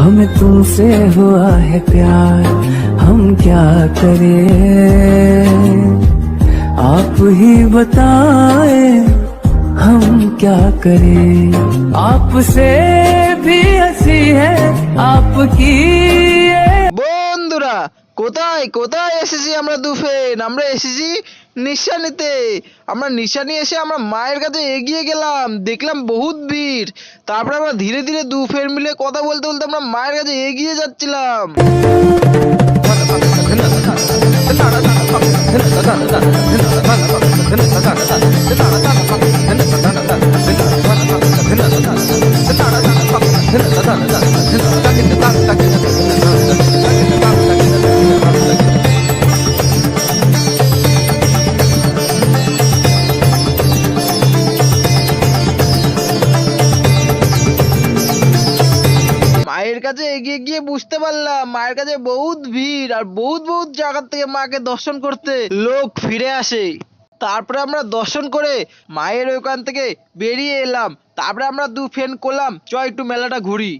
हमें तुमसे हुआ है प्यार हम क्या करें आप ही बताए हम क्या करें आपसे भी हंसी है आपकी ये বন্ধুরা কোথায় কোথায় এসেছি আমরা দুফেন আমরা এসেছি নিশানিতে আমরা নিশানি এসে আমরা মায়ের কাছে এগিয়ে গেলাম দেখলাম বহুত ভিড় তারপরে আমরা ধীরে ধীরে দু ফের মিলে কথা বলতে বলতে আমরা মায়ের কাছে এগিয়ে যাচ্ছিলাম কাছে এগিয়ে গিয়ে বুঝতে পারলাম, মায়ের কাছে বহুত ভিড় আর বহুত বহুত জায়গা থেকে মাকে দর্শন করতে লোক ফিরে আসে। তারপরে আমরা দর্শন করে মায়ের ওখান থেকে বেরিয়ে এলাম। তারপরে আমরা দু ফ্রেন্ড করলাম চ একটু মেলাটা ঘুরি।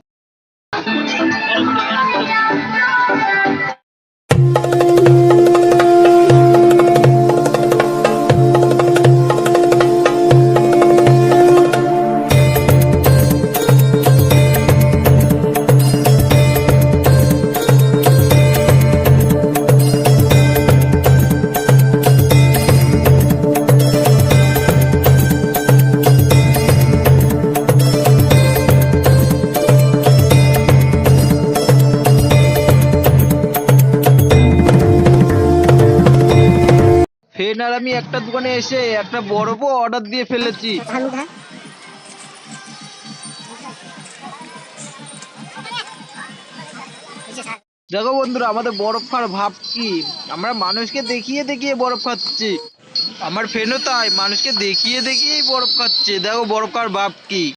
ফেন আর আমি একটা দোকানে এসে একটা বরফও অর্ডার দিয়ে ফেলেছি। দেখো বন্ধুরা আমাদের বরফ খাওয়ার ভাব কি? আমরা মানুষকে দেখিয়ে দেখিয়ে বরফ খাচ্ছি। আমার ফ্রেন্ডও তাই মানুষকে দেখিয়ে দেখিয়েই বরফ খাচ্ছে। দেখো বরফ খাওয়ার ভাব কি।